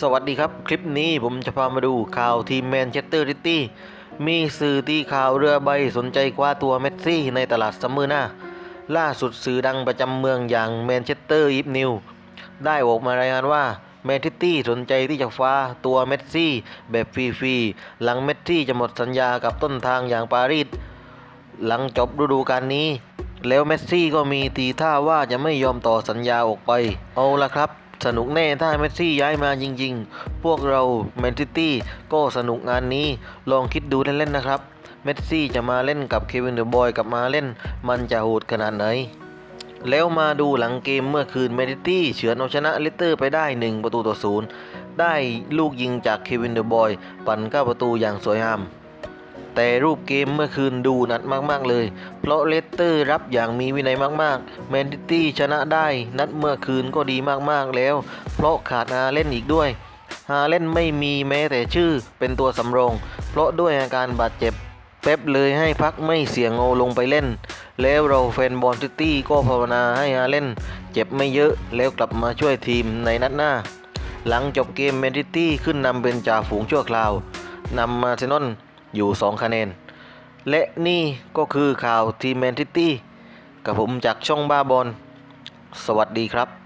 สวัสดีครับ คลิปนี้ผมจะพามาดูข่าวทีมแมนเชสเตอร์ซิตี้มีสื่อตีข่าวเรือใบสนใจคว้าตัวเมสซี่ในตลาดซัมเมอร์หน้า ล่าสุดสื่อดังประจำเมืองอย่างแมนเชสเตอร์อีฟนิวได้ออกมารายงานว่าแมนซิตี้สนใจที่จะคว้าตัวเมสซี่แบบฟรีๆหลังเมสซี่จะหมดสัญญากับต้นทางอย่างปารีสหลังจบฤดูกาลนี้ แล้วเมสซี่ก็มีทีท่าว่าจะไม่ยอมต่อสัญญาออกไป เอาละครับ สนุกแน่ถ้าเมสซี่ย้ายมาจริง ๆ พวกเราแมนซิตี้ก็สนุกงานนี้ลองคิดดูเล่นๆนะครับ เมสซี่จะมาเล่นกับเควินเดอะบอยกับมาเล่น มันจะโหดขนาดไหน แล้วมาดูหลังเกมเมื่อคืนแมนซิตี้เฉือนเอาชนะลสเตอร์ไปได้ 1 ประตูต่อศูนย์ได้ลูกยิงจากเควินเดอะบอย ปั่นเข้าประตูอย่างสวยงาม แต่รูปเกมเมื่อคืนดูหนัดมาก ๆ เลย เพราะเลสเตอร์รับอย่างมีวินัยมากๆ แมนซิตี้ชนะได้ นัดเมื่อคืนก็ดีมากๆแล้ว เพราะขาดฮาเล่นอีกด้วยฮาเล่นไม่มีแม้แต่ชื่อเป็นตัวสำรอง เพราะด้วยอาการบาดเจ็บ เป๊ปเลยให้พักไม่เสี่ยงเอลงไปเล่น แล้วเราแฟนบอลซิตี้ก็ภาวนาให้ฮาเล่น เจ็บไม่เยอะแล้วกลับมาช่วยทีมในนัดหน้า หลังจบเกมแมนซิตี้ขึ้นนำเป็นจ่าฝูงชั่วคราวนำมาเซนอล อยู่ 2 คะแนน และนี่ก็คือข่าวทีมแมนซิตี้กับผมจากช่องบ้าบอลสวัสดีครับ